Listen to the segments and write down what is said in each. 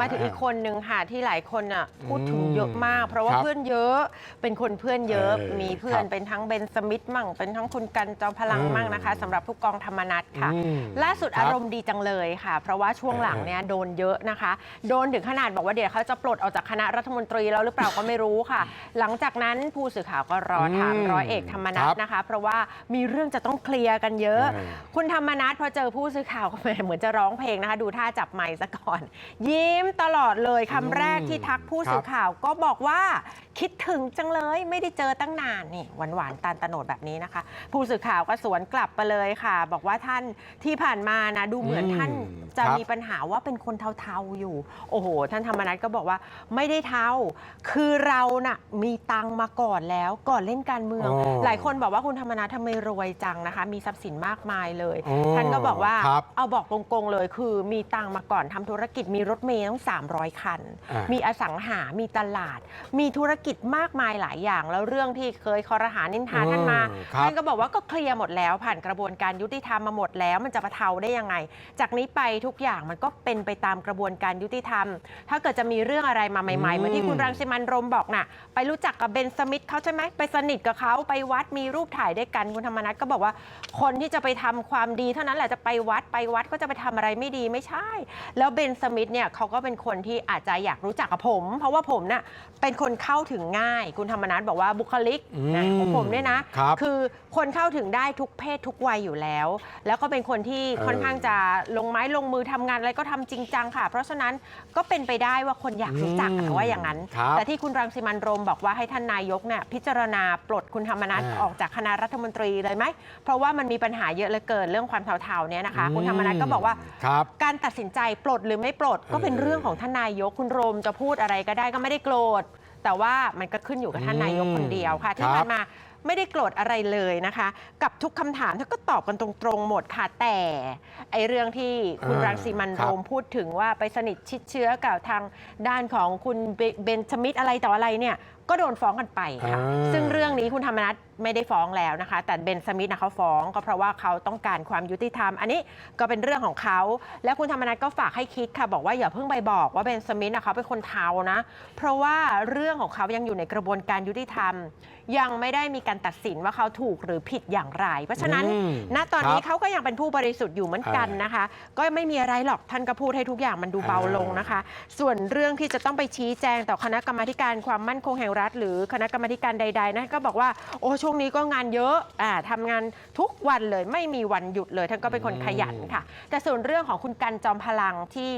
มาถึงอีกคนหนึ่งค่ะที่หลายคนอะพูดถึงเยอะมาก เพราะว่าครับเพื่อนเยอะเป็นคนเพื่อนเยอะเออมีเพื่อนครับเป็นทั้งเบนสมิธมั่ง เป็นทั้งคุณกันจอมพลังอืมมั่งนะคะสำหรับผู้กองธรรมนัฐค่ะอืมล่าสุดครับอารมณ์ดีจังเลยค่ะ เพราะว่าช่วงหลังเนี่ยโดนเยอะนะคะ โดนถึงขนาดบอกว่าเดี๋ยวเขาจะปลดออกจากคณะรัฐมนตรีแล้วหรือเปล่าก็ไม่รู้ค่ะ หลังจากนั้นผู้สื่อข่าวก็รอถามอืมร้อยเอกธรรมนัฐครับนะคะ เพราะว่ามีเรื่องจะต้องเคลียร์กันเยอะเออคุณธรรมนัฐพอเจอผู้สื่อข่าวก็เหมือนจะร้องเพลงนะคะ ดูท่าจับไมค์ซะก่อน ยิ้มตลอดเลยคำแรกที่ทักผู้สื่อข่าวก็บอกว่า คิดถึงจังเลยไม่ได้เจอตั้งนานนี่หวานหวานๆตาลตะโนดแบบนี้นะคะ ผู้สื่อข่าวก็สวนกลับไปเลยค่ะ บอกว่าท่านที่ผ่านมานะดูเหมือนอืมท่านจะครับมีปัญหาว่าเป็นคนเทาๆอยู่ โอ้โห ท่านธรรมนัฐก็บอกว่าไม่ได้เทาคือเราน่ะมีตังค์มาก่อนแล้วก่อนเล่นการเมืองอ๋อหลายคนบอกว่าคุณธรรมนัฐทำไมรวยจังนะคะ มีทรัพย์สินมากมายเลยอ๋อท่านก็บอกว่าครับเอาบอกตรงๆเลย คือมีตังค์มาก่อนทำธุรกิจมีรถเมล์ตั้ง300 คันอ่ามีมีอสังหา มีตลาด มีธุรกิจมากมายหลายอย่าง แล้วเรื่องที่เคยคอรหานินทาท่านมาอืมครับท่านก็บอกว่าก็เคลียร์หมดแล้ว ผ่านกระบวนการยุติธรรมมาหมดแล้วมันจะประเทาได้ยังไง จากนี้ไปทุกอย่างมันก็เป็นไปตามกระบวนการยุติธรรม ถ้าเกิดจะมีเรื่องอะไรมาใหม่ๆเหมือนที่คุณรังสิมันต์โรมบอกน่ะ ไปรู้จักกับเบนสมิธเขาใช่ไหมไปสนิทกับเขาไปวัดมีรูปถ่ายด้วยกันคุณธรรมนัฐก็บอกว่า คนที่จะไปทำความดีเท่านั้นแหละจะไปวัดไปวัดก็จะไปทำอะไรไม่ดีไม่ใช่ แล้วเบนสมิธเนี่ยเขาก็เป็นคนที่อาจจะอยากรู้จักกับผม เพราะว่าผมน่ะเป็นคนเข้าถึงง่าย คุณธรรมนัฐบอกว่าบุคลิกนะอืมของผมเนี่ยนะครับอคนเข้าถึงได้ทุกเพศทุกวัยอยู่แล้ว แล้วก็เป็นคนที่เออค่อนข้างจะลงไม้ลงมือทำงานอะไรก็ทำจริงจังค่ะ เพราะฉะนั้นก็เป็นไปได้ว่าคนอยากรู้จักอืมว่าอย่างนั้น ครับแต่ที่คุณรังสิมันต์โรมบอกว่าให้ท่านนายกเนี่ยพิจารณาปลดคุณธรรมนัฐอ่า ออกจากคณะรัฐมนตรีเลยไหมเพราะว่ามันมีปัญหาเยอะเหลือเกินเรื่องความเทาๆเนี่ยนะคะ คุณธรรมนัฐก็บอกว่า ครับ การตัดสินใจปลดหรือไม่ปลดก็เป็นเออเรื่องของท่านนายกคุณโรมจะพูดอะไรก็ได้ก็ไม่ได้โกรธแต่ว่ามันก็ขึ้นอยู่กับท่านนายกคนเดียวค่ะที่ครับผ่านมาไม่ได้โกรธอะไรเลยนะคะ กับทุกคำถามท่านก็ตอบกันตรงๆหมดค่ะ แต่ไอเรื่องที่คุณเออรังสีมันต์ครัโรบมพูดถึงว่าไปสนิทชิดเชื้อกับทางด้านของคุณเบเบนชมิดอะไรต่ออะไรเนี่ย ก็โดนฟ้องกันไปค่ะ อ่า ซึ่งเรื่องนี้คุณธรรมนัฐไม่ได้ฟ้องแล้วนะคะ แต่เบนสมิธนะเขาฟ้องก็เพราะว่าเขาต้องการความยุติธรรม อันนี้ก็เป็นเรื่องของเขา และคุณธรรมนัฐก็ฝากให้คิดค่ะ บอกว่าอย่าเพิ่งไปบอกว่าเบนสมิธนะเขาเป็นคนเทานะ เพราะว่าเรื่องของเขายังอยู่ในกระบวนการยุติธรรม ยังไม่ได้มีการตัดสินว่าเขาถูกหรือผิดอย่างไร เพราะฉะนั้น อืมณตอนนี้ครับเขาก็ยังเป็นผู้บริสุทธิ์อยู่เหมือนกันนะคะ ก็ไม่มีอะไรหรอกท่านก็พูดให้ทุกอย่างมันดูเบาลงนะคะ ส่วนเรื่องที่จะต้องไปชี้แจงต่อคณะกรรมาธิการความมั่นคงแห่งรัฐ หรือคณะกรรมาธิการใด ๆนะก็บอกว่าโอ้ช่วงนี้ก็งานเยอะอ่าทำงานทุกวันเลยไม่มีวันหยุดเลยท่านก็เป็นคนขยันค่ะ แต่ส่วนเรื่องของคุณกันจอมพลังที่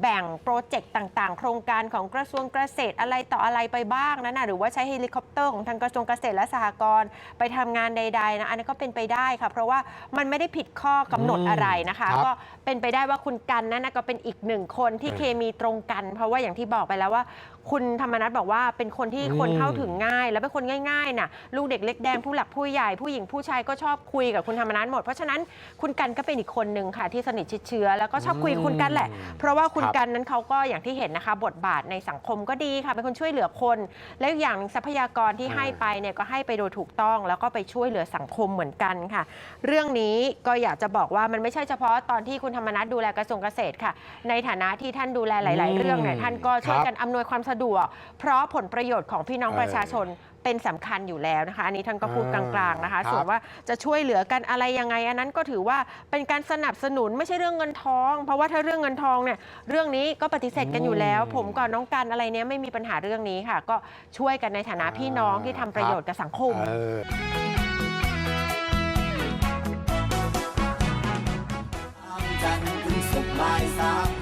แบ่งโปรเจกต์ต่างๆ โครงการของกระทรวงเกษตรอะไรต่ออะไรไปบ้างนั่นนะหรือว่าใช้เฮลิคอปเตอร์ของทางกระทรวงเกษตรและสหกรณ์ไปทำงานใดๆนะอันนี้นก็เป็นไปได้ค่ะ เพราะว่ามันไม่ได้ผิดข้อกำหนดอืมอะไรนะคะ ครับก็เป็นไปได้ว่าคุณกันนั่นนะก็เป็นอีกหนึ่งคนที่เออเคมีตรงกัน เพราะว่าอย่างที่บอกไปแล้วว่า คุณธรรมนัฐบอกว่าเป็นคนที่อืม คนเข้าถึงง่าย แล้วเป็นคนง่ายๆน่ะลูกเด็กเล็กแดงผู้หลักผู้ใหญ่ผู้หญิงผู้ชายก็ชอบคุยกับคุณธรรมนัฐหมดเพราะฉะนั้นคุณกันก็เป็นอีกคนหนึ่งค่ะที่สนิทชิดเชื้อแล้วก็ชอบคุยกับคุณกันแหละ เพราะว่าคุณครับ กันนั้นเขาก็อย่างที่เห็นนะคะ บทบาทในสังคมก็ดีค่ะ เป็นคนช่วยเหลือคน และอีกอย่างหนึ่งทรัพยากรที่อ่าให้ไปเนี่ยก็ให้ไปโดยถูกต้องแล้วก็ไปช่วยเหลือสังคมเหมือนกันค่ะ เรื่องนี้ก็อยากจะบอกว่ามันไม่ใช่เฉพาะตอนที่คุณธรรมนัฐดูแลกระทรวงเกษตรค่ะ ในฐานะที่ท่านดูแลหลาย ๆ เรื่องเนี่ยท่านก็ช่วยกันอำนวยความสะดวก เพราะผลประโยชน์ของพี่น้องประชาชน เป็นสำคัญอยู่แล้วนะคะ อันนี้ท่านก็พูดกลางๆนะคะส่วนว่าจะช่วยเหลือกันอะไรยังไง อันนั้นก็ถือว่าเป็นการสนับสนุนไม่ใช่เรื่องเงินทอง เพราะว่าถ้าเรื่องเงินทองเนี่ยเรื่องนี้ก็ปฏิเสธกันอยู่แล้ว ผมกับน้องกันอะไรเนี้ยไม่มีปัญหาเรื่องนี้ค่ะ ก็ช่วยกันในฐานะพี่น้องที่ทำประโยชน์กับสังคมจันทร์ถึงสุขบ่าสาม